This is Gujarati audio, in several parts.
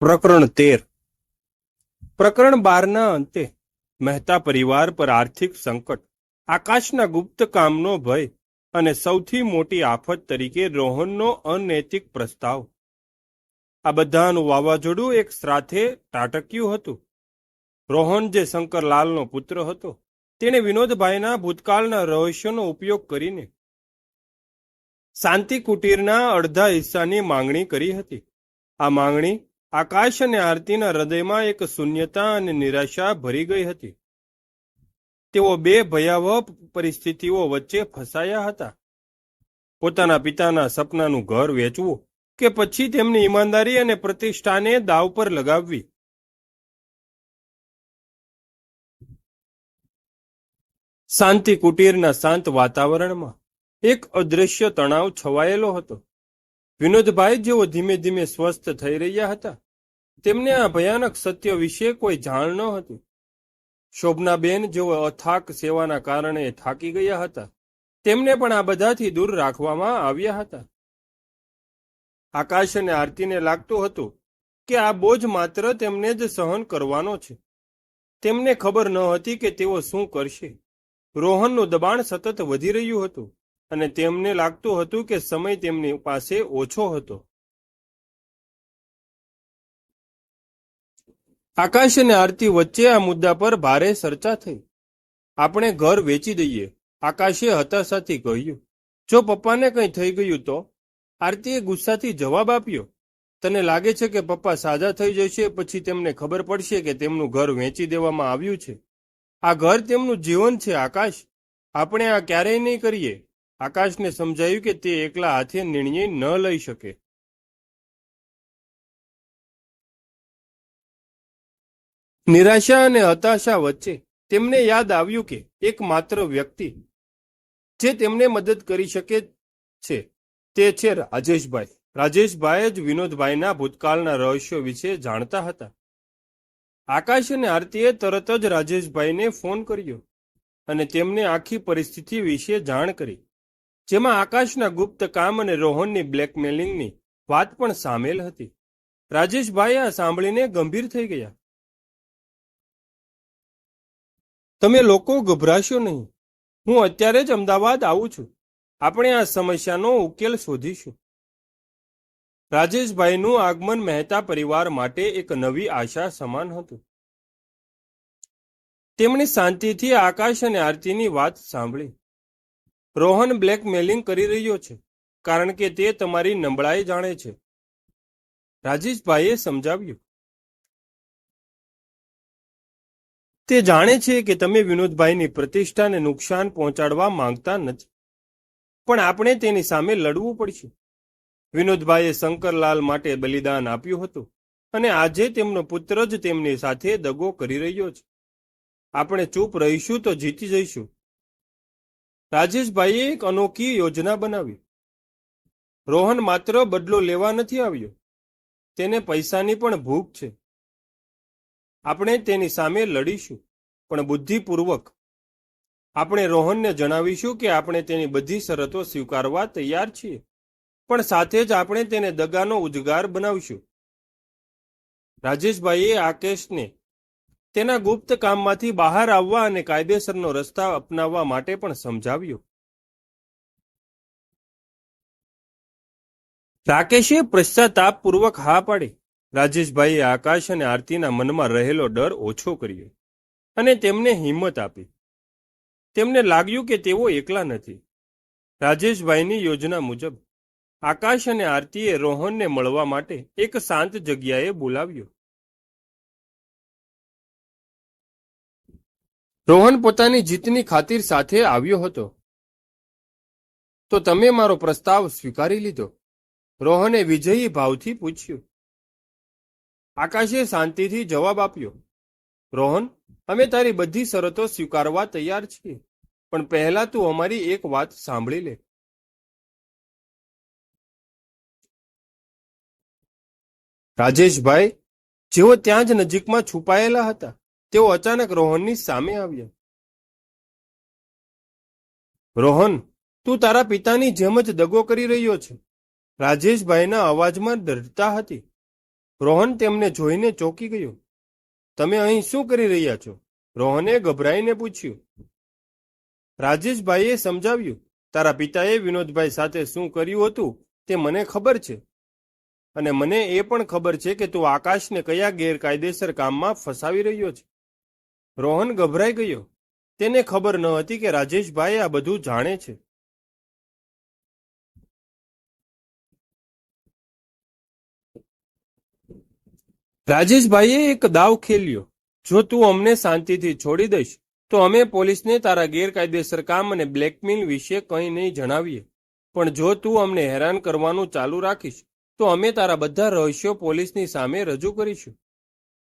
પ્રકરણ તેર. પ્રકરણ બારના અંતે મહેતા પરિવાર પર આર્થિક સંકટ, આકાશના ગુપ્ત કામનો ભય અને સૌથી મોટી આફત તરીકે રોહનનો અનૈતિક પ્રસ્તાવ. આ બધાનું વાવાઝોડું એક સાથે તાટક્યું હતું. રોહન જે શંકરલાલનો પુત્ર હતો, તેણે વિનોદભાઈના ભૂતકાળના રહસ્યોનો ઉપયોગ કરીને શાંતિ કુટીરના અડધા હિસ્સાની માંગણી કરી હતી. આ માંગણી આકાશ અને આરતીના હૃદયમાં એક શૂન્યતા અને નિરાશા ભરી ગઈ હતી. તેઓ બે ભયાવહ પરિસ્થિતિઓ વચ્ચે ફસાયા હતા. પોતાના પિતાના સપનાનું ઘર વેચવું કે પછી તેમની ઈમાનદારી અને પ્રતિષ્ઠાને દાવ પર લગાવવી. શાંતિ કુટીરના શાંત વાતાવરણમાં એક અદૃશ્ય તણાવ છવાયેલો હતો. વિનોદભાઈ જેઓ ધીમે ધીમે સ્વસ્થ થઈ રહ્યા હતા. તેમને આ ભયાનક સત્ય વિશે કોઈ જાણ ન હતી. શોભનાબેન જેઓ અથાક સેવાના કારણે થાકી ગયા હતા, તેમને પણ આ બધાથી દૂર રાખવામાં આવ્યા હતા. આકાશ અને આરતીને લાગતું હતું કે આ બોજ માત્ર તેમને જ સહન કરવાનો છે. તેમને ખબર ન હતી કે તેઓ શું કરશે. રોહનનું દબાણ સતત વધી રહ્યું હતું. અને તેમને લાગતું હતું કે સમય તેમની પાસે ઓછો હતો. આકાશ અને આરતી વચ્ચે આ મુદ્દા પર ભારે ચર્ચા થઈ. આપણે ઘર વેચી દઈએ. આકાશે હતાશાથી કહ્યું, જો પપ્પાને કંઈ થઈ ગયું તો? આરતીએ ગુસ્સાથી જવાબ આપ્યો, તને લાગે છે કે પપ્પા સાજા થઈ જશે? પછી તેમને ખબર પડશે કે તેમનું ઘર વેચી દેવામાં આવ્યું છે. આ ઘર તેમનું જીવન છે, આકાશ. આપણે આ ક્યારેય નહીં કરીએ. આકાશને સમજાયું કે તે એકલા હાથે નિર્ણય ન લઈ શકે. નિરાશા અને હતાશા વચ્ચે તેમને યાદ આવ્યું કે એકમાત્ર વ્યક્તિ જે તેમને મદદ કરી શકે છે તે છે રાજેશભાઈ. રાજેશભાઈ જ વિનોદભાઈના ભૂતકાળના રહસ્યો વિશે જાણતા હતા. આકાશ અને આરતીએ તરત જ રાજેશભાઈને ફોન કર્યો અને તેમને આખી પરિસ્થિતિ વિશે જાણ કરી. જેમાં આકાશના ગુપ્ત કામ અને રોહનની બ્લેકમેલિંગની વાત પણ સામેલ હતી. રાજેશભાઈ આ સાંભળીને ગંભીર થઈ ગયા. તમે લોકો ગભરાશો નહીં. હું અત્યારે જ અમદાવાદ આવું છું. આપણે આ સમસ્યાનો ઉકેલ શોધીશું. રાજેશભાઈનું આગમન મહેતા પરિવાર માટે એક નવી આશા સમાન હતું. તેમણે શાંતિથી આકાશ અને આરતીની વાત સાંભળી. રોહન બ્લેકમેલિંગ કરી રહ્યો છે, કારણ કે તે તમારી નબળાઈ જાણે છે. રાજેશભાઈએ સમજાવ્યું. તે જાણે છે કે તમે વિનોદભાઈની પ્રતિષ્ઠાને નુકસાન પહોંચાડવા માંગતા નથી. પણ આપણે તેની સામે લડવું પડશે. વિનોદભાઈએ શંકરલાલ માટે બલિદાન આપ્યું હતું અને આજે તેમનો પુત્ર જ તેમની સાથે દગો કરી રહ્યો છે. આપણે ચૂપ રહીશું તો જીતી જઈશું. રાજેશભાઈએ એક અનોખી યોજના બનાવી. રોહન માત્ર બદલો લેવા નથી આવ્યો. તેને પૈસાની પણ ભૂખ છે. આપણે તેની સામે લડીશું, પણ બુદ્ધિપૂર્વક. આપણે રોહનને જણાવીશું કે આપણે તેની બધી શરતો સ્વીકારવા તૈયાર છીએ, પણ સાથે જ આપણે તેને દગાનો ઉજગાર બનાવશું. રાજેશભાઈએ આકેશને તેના ગુપ્ત કામમાંથી બહાર આવવા અને કાયદેસરનો રસ્તા અપનાવવા માટે પણ સમજાવ્યો. રાકેશે પશ્ચાતાપપૂર્વક હા પાડી. રાજેશભાઈએ આકાશ અને આરતીના મનમાં રહેલો ડર ઓછો કર્યો અને તેમને હિંમત આપી. તેમને લાગ્યું કે તેઓ એકલા નથી. રાજેશભાઈની યોજના મુજબ આકાશ અને આરતીએ રોહનને મળવા માટે એક શાંત જગ્યાએ બોલાવ્યો. રોહન પોતાની જીતની ખાતિર સાથે આવ્યો હતો. તો તમે મારો પ્રસ્તાવ સ્વીકારી લીધો? રોહને વિજયી ભાવથી પૂછ્યું. આકાશે શાંતિથી જવાબ આપ્યો. રોહન, અમે તારી બધી શરતો સ્વીકારવા તૈયાર છીએ, પણ પહેલા તું અમારી એક વાત સાંભળી લે. રાજેશભાઈ, જેઓ ત્યાં જ નજીકમાં છુપાયેલા હતા તેઓ અચાનક રોહનની સામે આવ્યા. રોહન, તું તારા પિતાની જેમ જ દગો કરી રહ્યો છે. રાજેશભાઈના અવાજમાં ડરતા હતી. રોહન તેમને જોઈને ચોંકી ગયો. તમે અહીં શું કરી રહ્યા છો? રોહને ગભરાઈને પૂછ્યું. રાજેશભાઈએ સમજાવ્યું, તારા પિતાએ વિનોદભાઈ સાથે શું કર્યું હતું તે મને ખબર છે. અને મને એ પણ ખબર છે કે તું આકાશને કયા ગેરકાયદેસર કામમાં ફસાવી રહ્યો છે. રોહન ગભરાઈ ગયો. તેને ખબર ન હતી કે રાજેશભાઈ આ બધું જાણે છે. રાજેશભાઈએ એક દાવ ખેલ્યો. જો તું અમને શાંતિથી છોડી દઈશ, તો અમે પોલીસને તારા ગેરકાયદેસર કામ અને બ્લેકમેલ વિશે કંઈ નહીં જણાવીએ. પણ જો તું અમને હેરાન કરવાનું ચાલુ રાખીશ, તો અમે તારા બધા રહસ્યો પોલીસની સામે રજૂ કરીશું.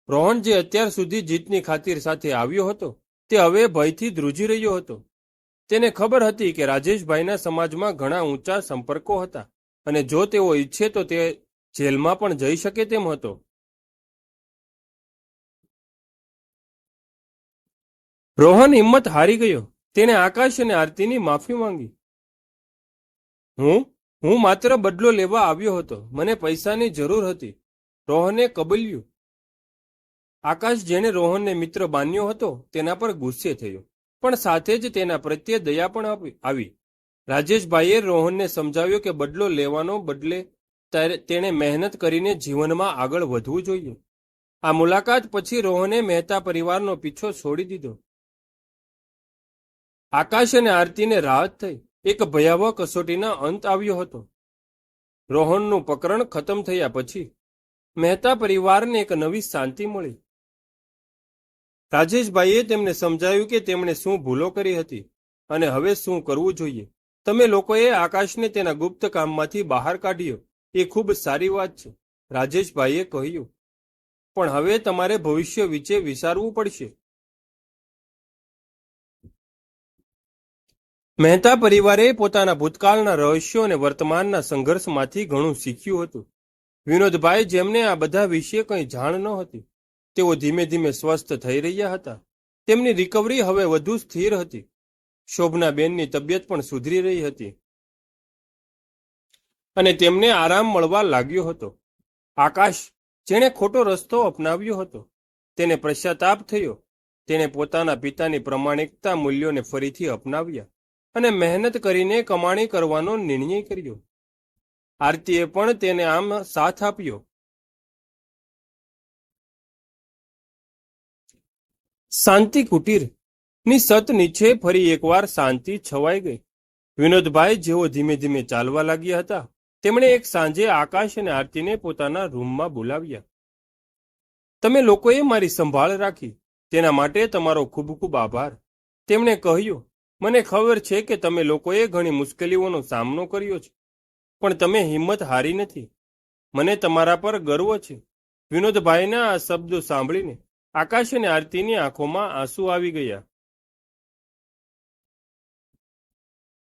રોહન જે અત્યાર સુધી જીતની ખાતર સાથે આવ્યો હતો, તે હવે ભયથી ધ્રુજી રહ્યો હતો. તેને ખબર હતી કે રાજેશભાઈના સમાજમાં ઘણા ઊંચા સંપર્કો હતા અને જો તેઓ ઈચ્છે તો તે જેલમાં પણ જઈ શકે તેમ હતો. રોહન હિંમત હારી ગયો. તેણે આકાશ અને આરતીની માફી માંગી. હું હું માત્ર બદલો લેવા આવ્યો હતો. મને પૈસાની જરૂર હતી. રોહને કબલ્યું. આકાશ જેણે રોહનને મિત્ર માન્યો હતો, તેના પર ગુસ્સે થયો. પણ સાથે જ તેના પ્રત્યે દયા પણ આવી. રાજેશભાઈએ રોહનને સમજાવ્યો કે બદલો લેવાનો બદલે તેણે મહેનત કરીને જીવનમાં આગળ વધવું જોઈએ. આ મુલાકાત પછી રોહને મહેતા પરિવારનો પીછો છોડી દીધો. આકાશ અને આરતીને રાહત થઈ. એક ભયાવહ કસોટીના અંત આવ્યો હતો. રોહનનું પ્રકરણ ખતમ થયા પછી મહેતા પરિવારને એક નવી શાંતિ મળી. રાજેશભાઈએ તેમને સમજાયું કે તેમણે શું ભૂલો કરી હતી અને હવે શું કરવું જોઈએ. તમે લોકોએ આકાશને તેના ગુપ્ત કામમાંથી બહાર કાઢ્યો. એ ખૂબ સારી વાત છે, રાજેશભાઈએ કહ્યું. પણ હવે તમારે ભવિષ્ય વિશે વિચારવું પડશે. મહેતા પરિવારે પોતાના ભૂતકાળના રહસ્યો અને વર્તમાનના સંઘર્ષમાંથી ઘણું શીખ્યું હતું. વિનોદભાઈ જેમને આ બધા વિશે કંઈ જાણ ન હતી તેઓ ધીમે ધીમે સ્વસ્થ થઈ રહ્યા હતા. તેમની રિકવરી હવે વધુ સ્થિર હતી. શોભનાબેનની તબિયત પણ સુધરી રહી હતી. અને તેમને આરામ મળવા લાગ્યો હતો. આકાશ, જેણે ખોટો રસ્તો અપનાવ્યો હતો, તેને પશ્ચાતાપ થયો. તેણે પોતાના પિતાની પ્રમાણિકતા મૂલ્યોને ફરીથી અપનાવ્યા અને મહેનત કરીને કમાણી કરવાનો નિર્ણય કર્યો. આરતીએ પણ તેને આમ સાથ આપ્યો. શાંતિ કુટીર. ની સત નીચે ફરી એકવાર શાંતિ છવાઈ ગઈ. વિનોદભાઈ જેઓ ધીમે ધીમે ચાલવા લાગ્યા હતા, તેમણે એક સાંજે આકાશ અને આરતીને પોતાના રૂમમાં બોલાવ્યા. તમે લોકોએ મારી સંભાળ રાખી, તેના માટે તમારો ખૂબ ખૂબ આભાર. તેમણે કહ્યું, મને ખબર છે કે તમે લોકોએ ઘણી મુશ્કેલીઓનો સામનો કર્યો છે, પણ તમે હિંમત હારી નથી. મને તમારા પર ગર્વ છે. વિનોદભાઈના આ શબ્દો સાંભળીને આકાશ અને આરતીની આંખોમાં આંસુ આવી ગયા.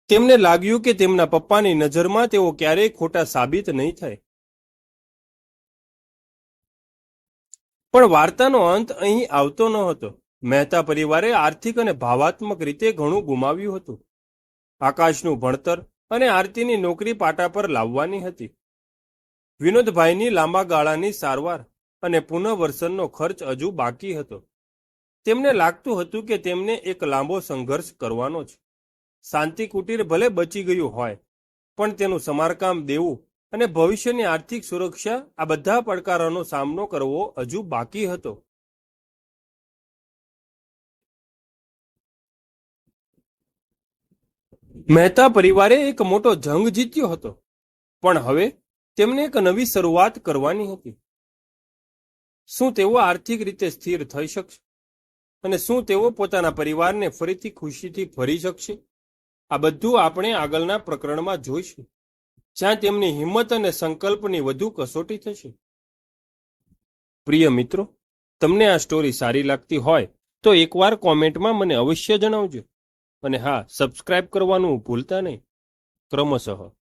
તેમને લાગ્યું કે તેમના પપ્પાની નજરમાં તેઓ ક્યારેય ખોટા સાબિત નહીં થાય. પણ વાર્તાનો અંત અહીં આવતો ન હતો. મહેતા પરિવારે આર્થિક અને ભાવાત્મક રીતે ઘણું ગુમાવ્યું હતું. આકાશનું ભણતર અને આરતીની નોકરી પાટા પર લાવવાની હતી. વિનોદભાઈની લાંબા ગાળાની સારવાર અને પુનઃવર્સનનો ખર્ચ હજુ બાકી હતો. તેમને લાગતું હતું કે તેમને એક લાંબો સંઘર્ષ કરવાનો છે. શાંતિ કુટીર ભલે બચી ગયું હોય, પણ તેનું સમારકામ દેવું અને ભવિષ્યની આર્થિક સુરક્ષા આ બધા પડકારોનો સામનો કરવો હજુ બાકી હતો. મહેતા પરિવારે એક મોટો જંગ જીત્યો હતો, પણ હવે તેમને એક નવી શરૂઆત કરવાની હતી. શું તેઓ આર્થિક રીતે સ્થિર થઈ શકશે? અને શું તેઓ પોતાના પરિવારને ફરીથી ખુશીથી ભરી શકશે? આ બધું આપણે આગળના પ્રકરણમાં જોઈશું, જ્યાં તેમની હિંમત અને સંકલ્પની વધુ કસોટી થશે. પ્રિય મિત્રો, તમને આ સ્ટોરી સારી લાગતી હોય, તો એકવાર કોમેન્ટમાં મને અવશ્ય જણાવજો. અને હા, સબસ્ક્રાઇબ કરવાનું ભૂલતા નહીં. ક્રમશઃ.